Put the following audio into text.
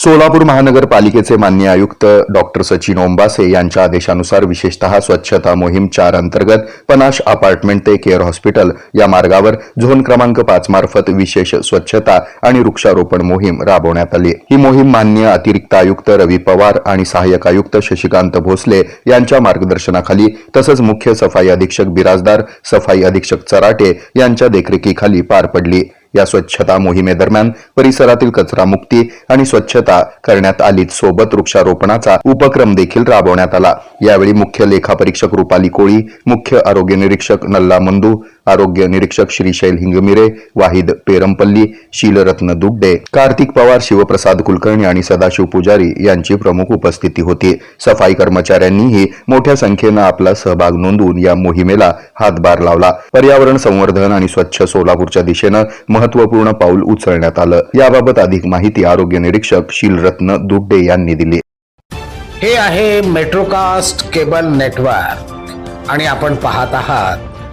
सोलापूर महानगरपालिकेचे मान्य आयुक्त डॉक्टर सचिन ओंबासे यांच्या आदेशानुसार विशेषतः स्वच्छता मोहीम चार अंतर्गत पनाश अपार्टमेंट ते केअर हॉस्पिटल या मार्गावर झोन क्रमांक पाच मार्फत विशेष स्वच्छता आणि वृक्षारोपण मोहीम राबवण्यात आली. ही मोहीम मान्य अतिरिक्त आयुक्त रवी पवार आणि सहाय्यक आयुक्त शशिकांत भोसले यांच्या मार्गदर्शनाखाली तसंच मुख्य सफाई अधीक्षक बिराजदार सफाई अधीक्षक चराटे यांच्या देखरेखीखाली पार पडली. या स्वच्छता मोहिमेदरम्यान परिसरातील कचरा मुक्ती आणि स्वच्छता करण्यात आली सोबत वृक्षारोपणाचा उपक्रम देखील राबवण्यात आला. यावेळी मुख्य लेखापरीक्षक रुपाली कोळी मुख्य आरोग्य निरीक्षक नल्ला मंदू आरोग्य निरीक्षक श्रीशैल हिंगमिरे वाहिद पेरमपल्ली शीलरत्न दुग्डे कार्तिक पवार शिवप्रसाद कुलकर्णी आणि सदाशिव पुजारी यांची प्रमुख उपस्थिती होती. सफाई कर्मचाऱ्यांनीही मोठ्या संख्येनं आपला सहभाग नोंदवून या मोहिमेला हातभार लावला. पर्यावरण संवर्धन आणि स्वच्छ सोलापूरच्या दिशेनं महत्त्वपूर्ण पाऊल उचलण्यात आलं. याबाबत अधिक माहिती आरोग्य निरीक्षक शीलरत्न दुड्डे यांनी दिली. हे आहे मेट्रोकास्ट केबल नेटवर्क आणि आपण पाहत आहात